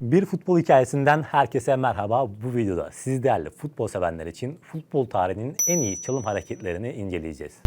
Bir futbol hikayesinden herkese merhaba. Bu videoda siz değerli futbol sevenler için futbol tarihinin en iyi çalım hareketlerini inceleyeceğiz.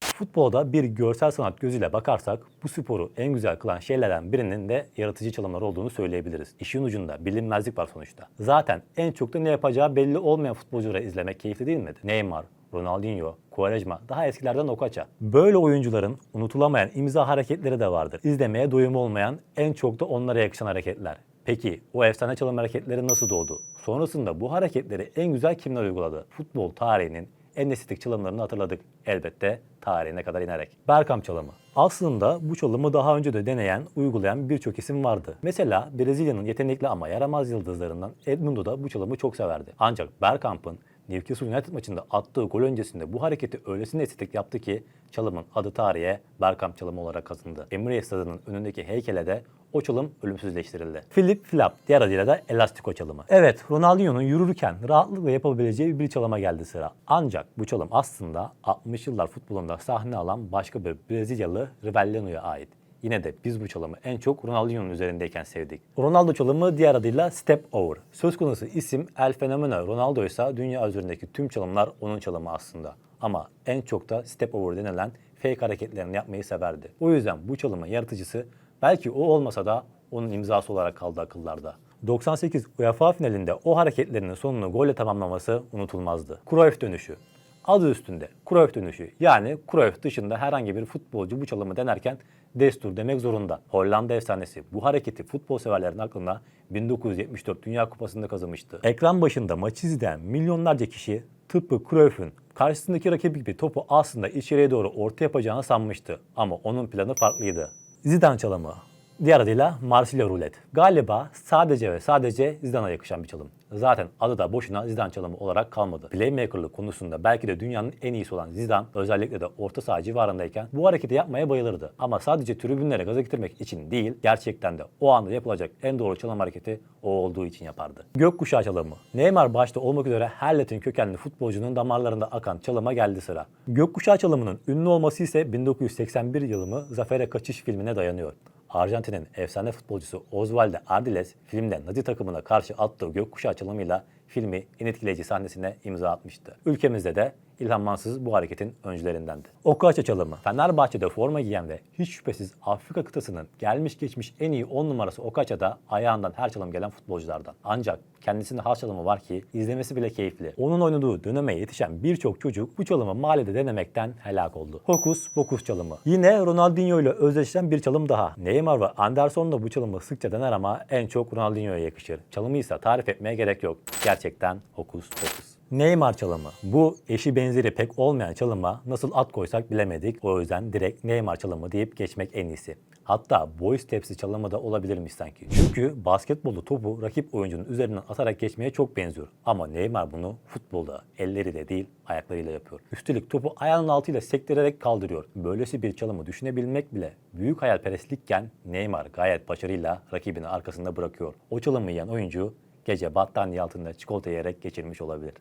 Futbolda bir görsel sanat gözüyle bakarsak bu sporu en güzel kılan şeylerden birinin de yaratıcı çalımlar olduğunu söyleyebiliriz. İşin ucunda bilinmezlik var sonuçta. Zaten en çok da ne yapacağı belli olmayan futbolcuları izlemek keyifli değil midir? Neymar, Ronaldinho, Quaresma, daha eskilerden Okocha. Böyle oyuncuların unutulamayan imza hareketleri de vardır. İzlemeye doyum olmayan, en çok da onlara yakışan hareketler. Peki o efsane çalım hareketleri nasıl doğdu? Sonrasında bu hareketleri en güzel kimler uyguladı? Futbol tarihinin en estetik çalımlarını hatırladık. Elbette tarihine kadar inerek. Bergkamp çalımı. Aslında bu çalımı daha önce de deneyen, uygulayan birçok isim vardı. Mesela Brezilya'nın yetenekli ama yaramaz yıldızlarından Edmundo da bu çalımı çok severdi. Ancak Bergkamp'ın Newcastle United maçında attığı gol öncesinde bu hareketi öylesine estetik yaptı ki çalımın adı tarihe Bergkamp çalımı olarak kazındı. Emirates Stadı'nın önündeki heykele de o çalım ölümsüzleştirildi. Philip Flap, diğer adıyla da Elastiko çalımı. Evet, Ronaldinho'nun yürürken rahatlıkla yapabileceği bir çalıma geldi sıra. Ancak bu çalım aslında 60 yıllar futbolunda sahne alan başka bir Brezilyalı Rivellino'ya ait. Yine de biz bu çalımı en çok Ronaldinho'nun üzerindeyken sevdik. Ronaldo çalımı diğer adıyla Step Over. Söz konusu isim El Fenomeno Ronaldo ise dünya üzerindeki tüm çalımlar onun çalımı aslında. Ama en çok da Step Over denilen fake hareketlerini yapmayı severdi. O yüzden bu çalımın yaratıcısı belki o olmasa da onun imzası olarak kaldı akıllarda. 98 UEFA finalinde o hareketlerinin sonunu golle tamamlaması unutulmazdı. Cruyff dönüşü. Adı üstünde Cruyff dönüşü. Yani Cruyff dışında herhangi bir futbolcu bu çalımı denerken destur demek zorunda. Hollanda efsanesi bu hareketi futbol severlerin aklına 1974 Dünya Kupası'nda kazımıştı. Ekran başında maçı izleyen milyonlarca kişi tıpkı Cruyff'un karşısındaki rakibi gibi topu aslında içeriye doğru orta yapacağını sanmıştı. Ama onun planı farklıydı. Zidane çalımı. Diğer adıyla Marsilya Rulet. Galiba sadece ve sadece Zidane'a yakışan bir çalım. Zaten adı da boşuna Zidane çalımı olarak kalmadı. Playmakerlık konusunda belki de dünyanın en iyisi olan Zidane özellikle de orta saha civarındayken bu hareketi yapmaya bayılırdı. Ama sadece tribünlere gaza getirmek için değil, gerçekten de o anda yapılacak en doğru çalım hareketi o olduğu için yapardı. Gökkuşağı çalımı. Neymar başta olmak üzere her Latin kökenli futbolcunun damarlarında akan çalıma geldi sıra. Gökkuşağı çalımının ünlü olması ise 1981 yılımı Zafer'e Kaçış filmine dayanıyor. Arjantin'in efsane futbolcusu Osvaldo Ardiles filmde Nazi takımına karşı attığı gökkuşağı çalımıyla filmi en etkileyici sahnesine imza atmıştı. Ülkemizde de İlhan Mansız bu hareketin öncülerindendi. Okaça çalımı. Fenerbahçe'de forma giyen ve hiç şüphesiz Afrika kıtasının gelmiş geçmiş en iyi 10 numarası Okaça'da ayağından her çalım gelen futbolculardan. Ancak kendisinde has çalımı var ki izlemesi bile keyifli. Onun oynadığı döneme yetişen birçok çocuk bu çalımı mahallede denemekten helak oldu. Hokus pokus çalımı. Yine Ronaldinho ile özdeşleşen bir çalım daha. Neymar ve Anderson da bu çalımı sıkça dener ama en çok Ronaldinho'ya yakışır. Çalımı ise tarif etmeye gerek yok. Gerçekten hokus pokus. Neymar çalımı. Bu eşi benzeri pek olmayan çalıma nasıl at koysak bilemedik. O yüzden direkt Neymar çalımı deyip geçmek en iyisi. Hatta boy tepsi çalımı da olabilirmiş sanki. Çünkü basketbolda topu rakip oyuncunun üzerinden atarak geçmeye çok benziyor. Ama Neymar bunu futbolda elleriyle değil ayaklarıyla yapıyor. Üstelik topu ayağının altıyla sektirerek kaldırıyor. Böylesi bir çalımı düşünebilmek bile büyük hayalperestlikken Neymar gayet başarıyla rakibini arkasında bırakıyor. O çalımı yiyen oyuncu gece battaniye altında çikolata yiyerek geçirmiş olabilir.